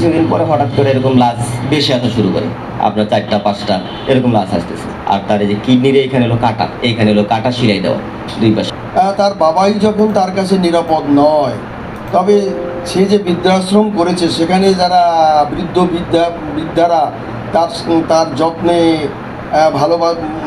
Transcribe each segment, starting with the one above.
কিছুদিন পরে হঠাৎ করে এরকম লাশ বেশি আসা শুরু করে। আপনার চারটা, পাঁচটা, এরকম লাশ আসতেছে। আর তার এই যে কিডনির এইখানে হলো কাটা, এইখানে হলো কাটা সিলাই দেওয়া দুই পাশে। তার বাবাই যখন তার কাছে নিরাপদ নয়, তবে সে যে বৃদ্ধাশ্রম করেছে, সেখানে যারা বৃদ্ধ বৃদ্ধা, বৃদ্ধারা, তার তার যত্নে ভালো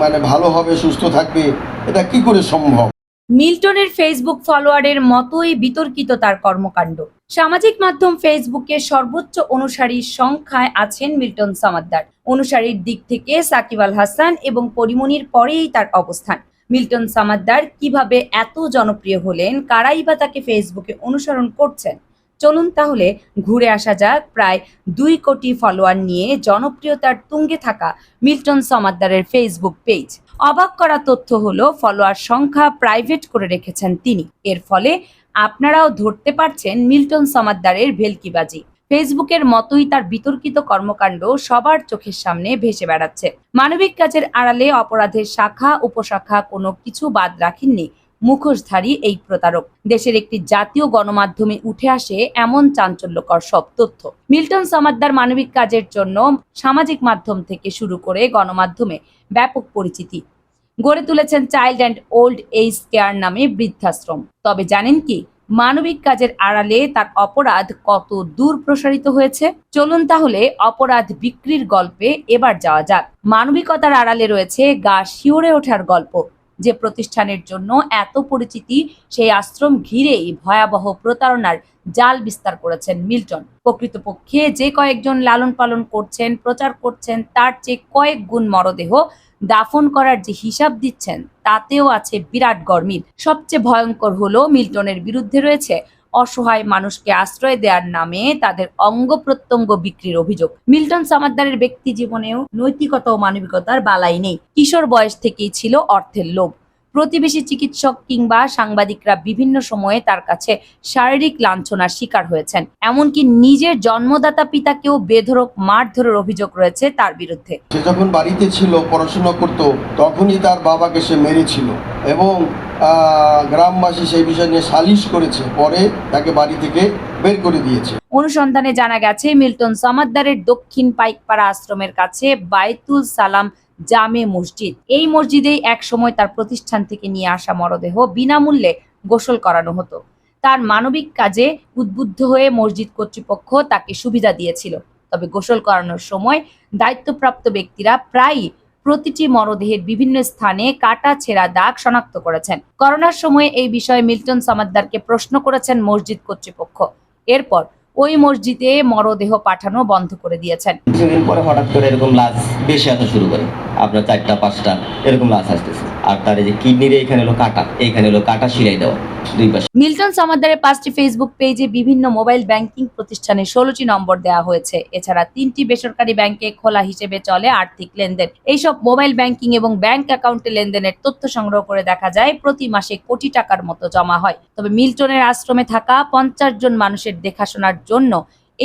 মানে ভালো হবে সুস্থ থাকবে, এটা কি করে সম্ভব? মিল্টনের ফেসবুক ফলোয়ারের মতোই বিতর্কিত তার কর্মকাণ্ড। সামাজিক মাধ্যম ফেসবুকে সর্বোচ্চ অনুসারীর সংখ্যায় আছেন মিল্টন সামাদ্দার। অনুসারীর দিক থেকে সাকিব আল হাসান এবং পরিমণির পরেই তার অবস্থান। মিল্টন সামাদ্দার কীভাবে এত জনপ্রিয় হলেন, কারাই বা তাকে ফেসবুকে অনুসরণ করছেন? চলুন তাহলে ঘুরে আসা যাক, প্রায় দুই কোটি ফলোয়ার নিয়ে জনপ্রিয়তার তুঙ্গে থাকা মিল্টন সমাদ্দারের ফেসবুক পেজ। অবাক করা তথ্য হলো ফলোয়ার সংখ্যা প্রাইভেট করে রেখেছেন তিনি। এর ফলে আপনারাও ধরতে পারছেন মিল্টন সমাদ্দারের ভেলকিবাজি। ফেসবুকের মতোই তার বিতর্কিত কর্মকাণ্ড সবার চোখের সামনে ভেসে বেড়াচ্ছে। মানবিক কাজের আড়ালে অপরাধের শাখা, উপশাখা কোনো কিছু বাদ রাখেননি। মুখোশধারী এই প্রতারক। দেশের একটি জাতীয় গণমাধ্যমে উঠে আসে এমন চাঞ্চল্যকর সব তথ্য। মিল্টন সমাদ্দার মানবিক কাজের জন্য সামাজিক মাধ্যম থেকে শুরু করে গণমাধ্যমে ব্যাপক পরিচিতি। গড়ে তুলেছেন child and old age care নামে বৃদ্ধাশ্রম। তবে জানেন কি, মানবিক কাজের আড়ালে তার অপরাধ কত দূর প্রসারিত হয়েছে? চলুন তাহলে অপরাধ বিক্রির গল্পে এবার যাওয়া যাক। মানবিকতার আড়ালে রয়েছে গা শিওরে ওঠার গল্প। যে প্রতিষ্ঠানের জন্য এত পরিচিতি, সেই আশ্রম ঘিরেই ভয়াবহ প্রতারণার জাল বিস্তার করেছেন মিল্টন। প্রকৃতপক্ষে যে কয়েকজন লালন পালন করছেন, প্রচার করছেন, তার চেয়ে কয়েক গুণ মরদেহ দাফন করার যে হিসাব দিচ্ছেন, তাতেও আছে বিরাট গরমিল। সবচেয়ে ভয়ঙ্কর হলো মিল্টনের বিরুদ্ধে রয়েছে অসহায় মানুষকে আশ্রয় দেওয়ার নামে তাদের অঙ্গ প্রত্যঙ্গ বিক্রির অভিযোগ। মিল্টন সামাদ্দারের ব্যক্তি জীবনেও নৈতিকতা ও মানবিকতার বালাই নেই। কিশোর বয়স থেকেই ছিল অর্থের লোভ। প্রতিবেশী চিকিৎসক কিংবা সাংবাদিকরা বিভিন্ন সময়ে তার কাছে শারীরিক লাঞ্ছনার শিকার হয়েছেন। এমনকি নিজের জন্মদাতা পিতাকেও বেধরক মারধরের অভিযোগ রয়েছে তার বিরুদ্ধে। সে যখন বাড়িতে ছিল পড়াশোনা করত তখনই তার বাবাকে সে মেরেছিল এবং গ্রামবাসী সেই বিষয় নিয়ে সালিশ করেছে। পরে তাকে বাড়ি থেকে বের করে দিয়েছে। অনুসন্ধানে জানা গেছে মিল্টন সামাদ্দারের দক্ষিণ পাইকপাড়া আশ্রমের কাছে বাইতুল সালাম জামে মসজিদ। এই মসজিদেই এক সময় তার প্রতিষ্ঠান থেকে নিয়ে আসা মরদেহ বিনামূল্যে গোসল করানো হতো। তার মানবিক কাজে উদ্বুদ্ধ হয়ে মসজিদ কর্তৃপক্ষ তাকে সুবিধা দিয়েছিল। তবে গোসল করানোর সময় দায়িত্বপ্রাপ্ত ব্যক্তিরা প্রায়ই প্রতিটি মরদেহের বিভিন্ন স্থানে কাটা, ছেঁড়া দাগ শনাক্ত করেছেন। করোনার সময়ে এই বিষয়ে মিল্টন সামাদ্দারকে প্রশ্ন করেছেন মসজিদ কর্তৃপক্ষ। এরপর ওই মসজিদে মরদেহ পাঠানো বন্ধ করে দিয়েছেন। কিছুদিন পরে হঠাৎ করে এরকম লাশ বেশি আসা শুরু করে। আপনার চারটা, পাঁচটা এরকম লাশ আসতেছে। আর তার যে কিডনির এইখানে হলো কাটা এইখানে হলো কাটা সিলাই দেওয়া মিল্টন সামাদ্দারের পাঁচটি ফেসবুক পেজে বিভিন্ন মোবাইল ব্যাংকিং প্রতিষ্ঠানে ষোলোটি নম্বর দেওয়া হয়েছে। এছাড়া তিনটি বেসরকারি ব্যাংকে খোলা হিসেবে চলে আর্থিক লেনদেন। এইসব মোবাইল ব্যাংকিং এবং ব্যাংক অ্যাকাউন্টে লেনদেনের তথ্য সংগ্রহ করে দেখা যায়, প্রতি মাসে কোটি টাকার মতো জমা হয়। তবে মিল্টনের আশ্রমে থাকা পঞ্চাশ জন মানুষের দেখাশোনার জন্য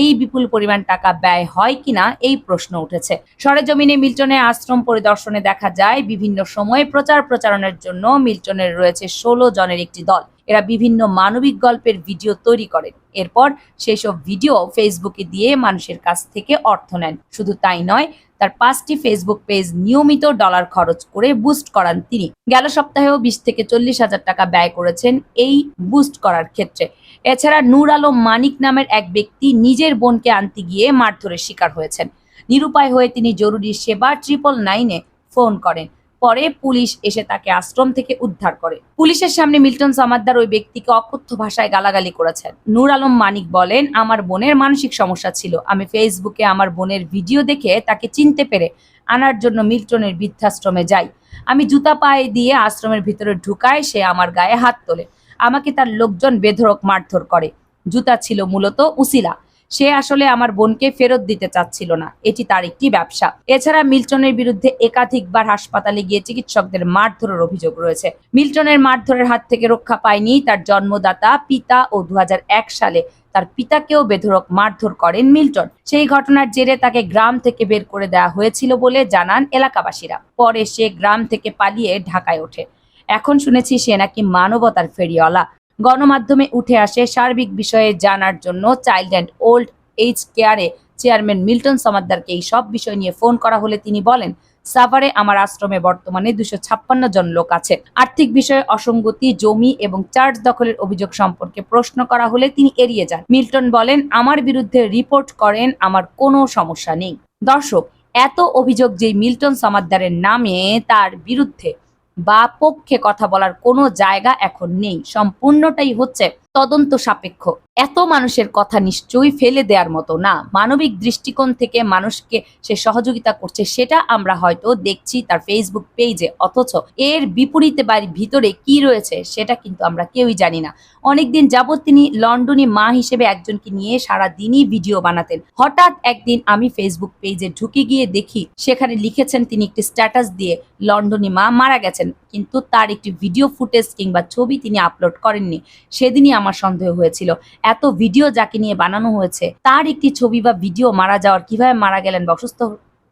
এই বিপুল পরিমাণ টাকা ব্যয় হয় কিনা এই প্রশ্ন উঠেছে। সরেজমিনে মিল্টনে আশ্রম পরিদর্শনে দেখা যায়, বিভিন্ন সময়ে প্রচার প্রচারণের জন্য মিল্টনের রয়েছে ষোলো জনের একটি দল। এরা বিভিন্ন মানবিক গল্পের ভিডিও তৈরি করেন। এরপর সেই সব ভিডিও ফেসবুকে দিয়ে মানুষের কাছ থেকে অর্থ নেন। শুধু তাই নয় তার পাঁচটি ফেসবুক পেজ নিয়মিত ডলার খরচ করে বুস্ট করান তিনি। গেল সপ্তাহেও বিশ থেকে চল্লিশ হাজার টাকা ব্যয় করেছেন এই বুস্ট করার ক্ষেত্রে। এছাড়া নূর আলম মানিক নামের এক ব্যক্তি নিজের বোনকে আনতে গিয়ে মারধরের শিকার হয়েছেন। নিরুপায় হয়ে তিনি জরুরি সেবা ট্রিপল নাইনে ফোন করেন। পরে পুলিশ এসে তাকে আশ্রম থেকে উদ্ধার করে। পুলিশের সামনে মিল্টন সামাদ্দার ওই ব্যক্তিকে অকথ্য ভাষায় গালাগালি করেছেন। নূর আলম মানিক বলেন, আমার বোনের মানসিক সমস্যা ছিল। আমি ফেসবুকে আমার বোনের ভিডিও দেখে তাকে চিনতে পেরে আনার জন্য মিল্টনের বৃদ্ধাশ্রমে যাই। আমি জুতা পায়ে দিয়ে আশ্রমের ভিতরে ঢুকায় সে আমার গায়ে হাত তোলে। আমাকে তার লোকজন বেধরক মারধর করে। জুতা ছিল মূলত উসিলা। সে আসলে আমার বোনকে ফেরত দিতে চাচ্ছিল না। এটি তার একটি ব্যবসা। এছাড়া মিল্টনের বিরুদ্ধে একাধিকবার হাসপাতালে গিয়ে চিকিৎসকদের মারধরের অভিযোগ রয়েছে। মিল্টনের মারধরের হাত থেকে রক্ষা পায়নি তার জন্মদাতা, পিতা ও দু হাজার এক সালে তার পিতাকেও বেধরক মারধর করেন মিল্টন। সেই ঘটনার জেরে তাকে গ্রাম থেকে বের করে দেওয়া হয়েছিল বলে জানান এলাকাবাসীরা। পরে সে গ্রাম থেকে পালিয়ে ঢাকায় ওঠে। এখন শুনেছি সে নাকি মানবতার ফেরিওয়ালা। গণমাধ্যমে উঠে আসে সার্বিক বিষয়ে জানার জন্য চাইল্ড অ্যান্ড ওল্ড এইচ কেয়ারে চেয়ারম্যান মিল্টন সমাদ্দারকে এই সব বিষয় নিয়ে ফোন করা হলে তিনি বলেন, সাভারে আমার আশ্রমে বর্তমানে দুশো ছাপ্পান্ন জন লোক আছে আর্থিক বিষয়ে অসঙ্গতি, জমি এবং চার্জ দখলের অভিযোগ সম্পর্কে প্রশ্ন করা হলে তিনি এড়িয়ে যান। মিল্টন বলেন, আমার বিরুদ্ধে রিপোর্ট করেন, আমার কোনো সমস্যা নেই। দর্শক, এত অভিযোগ যে মিল্টন সমাদ্দারের নামে, তার বিরুদ্ধে বা পক্ষে কথা বলার কোনো জায়গা এখন নেই। সম্পূর্ণটাই হচ্ছে তদন্ত সাপেক্ষ। এত মানুষের কথা নিশ্চয়ই ফেলে দেওয়ার মতো না। মানবিক দৃষ্টিকোণ থেকে মানুষকে সে সহযোগিতা করছে, সেটা আমরা হয়তো দেখছি তার ফেসবুক পেজে অথচ এর বিপরীতে বাড়ির ভিতরে কি রয়েছে, সেটা কিন্তু আমরা কেউই জানি না। অনেকদিন যাবৎ তিনি লন্ডনে মা হিসেবে একজনকে নিয়ে সারা দিনই ভিডিও বানাতেন। হঠাৎ একদিন আমি ফেসবুক পেজে ঢুকে গিয়ে দেখি, সেখানে লিখেছেন তিনি একটি স্ট্যাটাস দিয়ে লন্ডনে মা মারা গেছেন, কিন্তু তার একটি ভিডিও ফুটেজ কিংবা ছবি তিনি আপলোড করেননি। সেদিনই আমার সন্দেহ হয়েছিল। এত ভিডিও যাকে নিয়ে বানানো হয়েছে, তার একটি ছবি বা ভিডিও মারা যাওয়ার কীভাবে মারা গেলেন বা অসুস্থ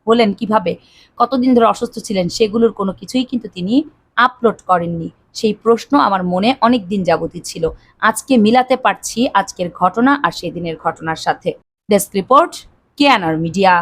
হলেন কীভাবে, কতদিন ধরে অসুস্থ ছিলেন সেগুলোর কোনো কিছুই কিন্তু তিনি আপলোড করেননি। সেই প্রশ্ন আমার মনে অনেক দিন যাবতী ছিল। আজকে মিলাতে পারছি আজকের ঘটনা আর সেদিনের ঘটনার সাথে। Desk report কেয়ানার media